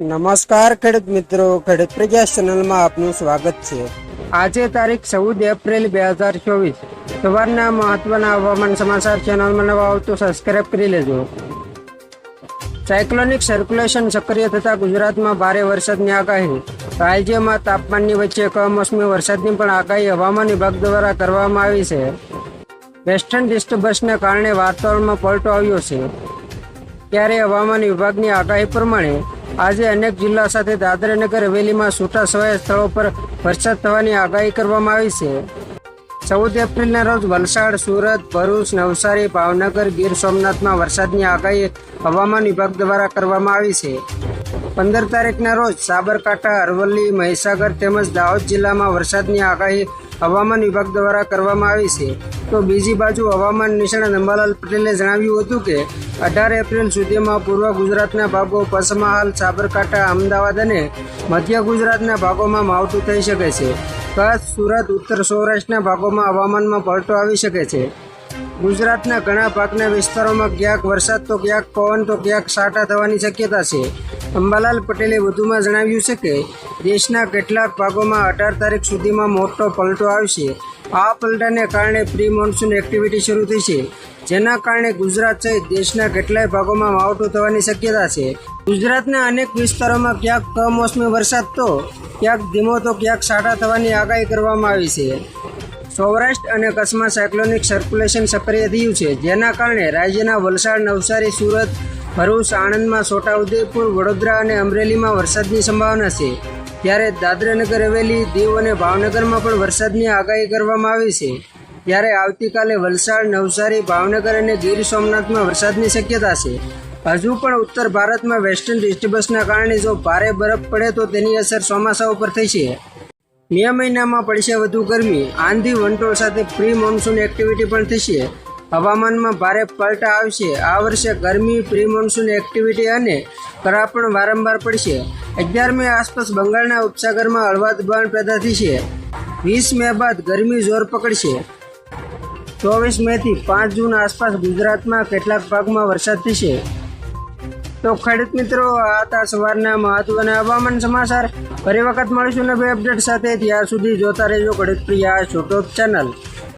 નમસ્કાર, ખેડૂત મિત્રો. ખેડૂત પ્રજાસ ચેનલમાં આપનું સ્વાગત છે. આજે તારીખ ચૌદ એપ્રિલ બે હજાર ચોવીસ. સવારના મહત્વના હવામાન સમાચાર ચેનલમાં નવા આવતો સબસ્ક્રાઇબ કરી લેજો. સાયક્લોનિક સર્ક્યુલેશન સક્રિય થતા ગુજરાતમાં ભારે વરસાદની આગાહી. રાજ્યમાં તાપમાનની વચ્ચે કમોસમી વરસાદની પણ આગાહી હવામાન વિભાગ દ્વારા કરવામાં આવી છે. વેસ્ટર્ન ડિસ્ટર્બન્સને કારણે વાતાવરણમાં પલટો આવ્યો છે. ત્યારે હવામાન વિભાગની આગાહી પ્રમાણે આજે અનેક જિલ્લા સાથે દાદરાનગર હવેલીમાં છૂટા છવાયા સ્થળો પર વરસાદ થવાની આગાહી કરવામાં આવી છે. ચૌદ એપ્રિલના રોજ વલસાડ, સુરત, ભરૂચ, નવસારી, ભાવનગર, ગીર સોમનાથમાં વરસાદની આગાહી હવામાન વિભાગ દ્વારા કરવામાં આવી છે. પંદર તારીખના રોજ સાબરકાંઠા, અરવલ્લી, મહીસાગર તેમજ દાહોદ જિલ્લામાં વરસાદની આગાહી હવામાન વિભાગ દ્વારા કરવામાં આવી છે. તો બીજી બાજુ હવામાન નિષ્ણાત અંબાલાલ પટેલે જણાવ્યું હતું કે, અઢાર એપ્રિલ સુધીમાં પૂર્વ ગુજરાતના ભાગો પસમહાલ સાબરકાંઠા, અમદાવાદ અને મધ્ય ગુજરાતના ભાગોમાં માવઠું થઈ શકે છે. કચ્છ સુરત, ઉત્તર સૌરાષ્ટ્રના ભાગોમાં હવામાનમાં પલટો આવી શકે છે. ગુજરાતના ઘણા ભાગના વિસ્તારોમાં ક્યાંક વરસાદ તો ક્યાંક પવન તો ક્યાંક સાટા થવાની શક્યતા છે. અંબાલાલ પટેલે વધુમાં જણાવ્યું છે કે દેશના કેટલાક ભાગોમાં અઢાર તારીખ સુધીમાં મોટો પલટો આવશે. આ પલટાને કારણે પ્રી મોન્સૂન એક્ટિવિટી શરૂ થઈ છે. જેના કારણે ગુજરાત સહિત દેશના કેટલાય ભાગોમાં માવઠું થવાની શક્યતા છે. ગુજરાતના અનેક વિસ્તારોમાં ક્યાંક કમોસમી વરસાદ તો, ક્યાંક ધીમો તો, ક્યાંક સાટા થવાની આગાહી કરવામાં આવી છે. સૌરાષ્ટ્ર અને કચ્છમાં સાયક્લોનિક સર્ક્યુલેશન સક્રિય થયું છે, જેના કારણે રાજ્યના વલસાડ, નવસારી, સુરત, ભરૂચ, આણંદમાં છોટાઉદેપુર, વડોદરા અને અમરેલીમાં વરસાદની સંભાવના છે. ત્યારે દાદરાનગર હવેલી, દીવ અને ભાવનગરમાં પણ વરસાદની આગાહી કરવામાં આવી છે. ત્યારે આવતીકાલે વલસાડ, નવસારી, ભાવનગર અને ગીર સોમનાથમાં વરસાદની શક્યતા છે. હજુ પણ ઉત્તર ભારતમાં વેસ્ટર્ન ડિસ્ટર્બન્સના કારણે જો ભારે બરફ પડે તો તેની અસર ચોમાસા ઉપર થઈ છે. મે મહિનામાં પડશે વધુ ગરમી. આંધી, વંટોળ સાથે પ્રી મોન્સૂન એક્ટિવિટી પણ થશે. હવામાનમાં ભારે પલટા આવશે. આ વર્ષે ગરમી, પ્રી મોન્સૂન એક્ટિવિટી અને કરા પણ વારંવાર પડશે. અગિયારમી આસપાસ બંગાળના ઉપસાગરમાં હળવા દબાણ પેદા થશે. વીસ મે બાદ ગરમી જોર પકડશે. ચોવીસ મે થી પાંચ જૂન આસપાસ ગુજરાતમાં કેટલાક ભાગમાં વરસાદ થશે. તો ખેડૂત મિત્રો, આ હતા સવારના મહત્વના હવામાન સમાચાર. ફરી વખત મળીશું નવી અપડેટ સાથે. ત્યાં સુધી જોતા રહેજો ખેડૂત પ્રિયા યુટ્યુબ ચેનલ.